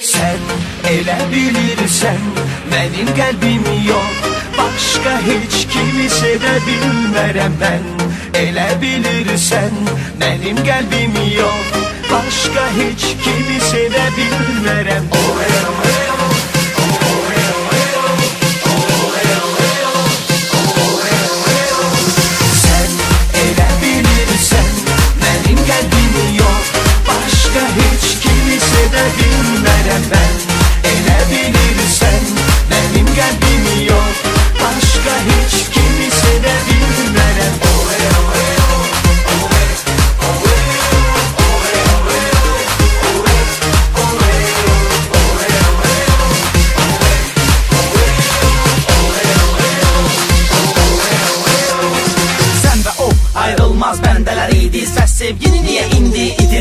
Sen elə bilirsən Mənim qəlbim yox Başqa heç kimi sevə bilmərəm mən Elə bilirsən Mənim qəlbim yox Başqa heç kimi sevə bilmərəm bilmərəm mən Elə bilirsən Mənim qəlbim yox Başqa heç kimi sevə bilmərəm Sen ve o ayrılmaz bendeler idi Ses sevgini niye indi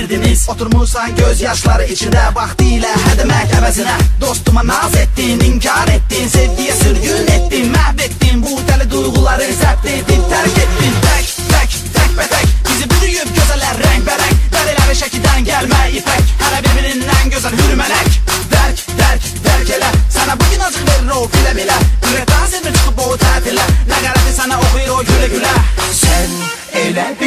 itirdiniz Oturmuşsan gözyaşları içinde Vaktiyle hedemek əvəzinə Dostuma naz ettin, inkar ettin Sevgiye sürgün ettin, mahvettin. Bu deli duyguları zəbt edip terk ettin Tek, tek, tek be tek. Bizi bürüyüp gözeler renk be renk. Derileri şekilden gelme ipek. Hele birbirinden güzel hürmelek. Derk, derk, derk ele. Sana bugün acık verir o bile. Üreten seni çıkıp o tatile. Nagaratı sana okuyur o güle güle. Sen elə bilirsən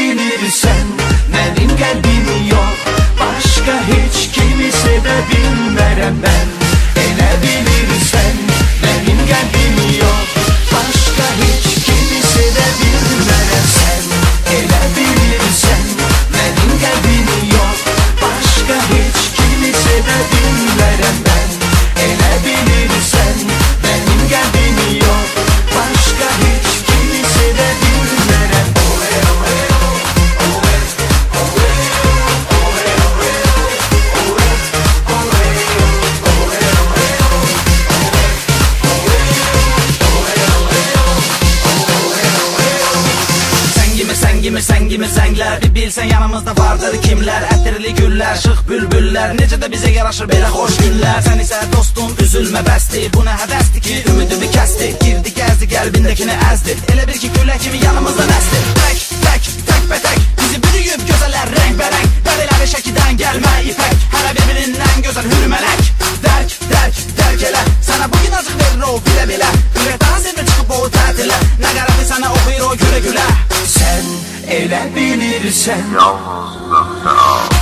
sen gibi zənglər Bir bilsən yanımızda vardır kimlər Ətirli güllər, şıx bülbüllər Necə də bizə yaraşır belə xoş günlər Sən isə dostum üzülmə bəsdi Bu nə həvəsdir ki? Ümidimi kəsdi Girdi gəzdi qəlbindəkini əzdi Elə bir ki gülə kimi yanımızda nəsdi Tək, tək, tək bə tək Bizi bürüyüb gözələr renk bə renk. Dəriləri şəkidən gəlmə ipək Hələ bir-birindən gözəl hürmələk Dərk, dərk, dərk elə Sana bugün acıq verir o bilə bilə Ürəkdən sirri çıxıb o tətilə Nəqarəti sana oxuyur o gülə gülə Sən elə bilirsən Yalnızlıkta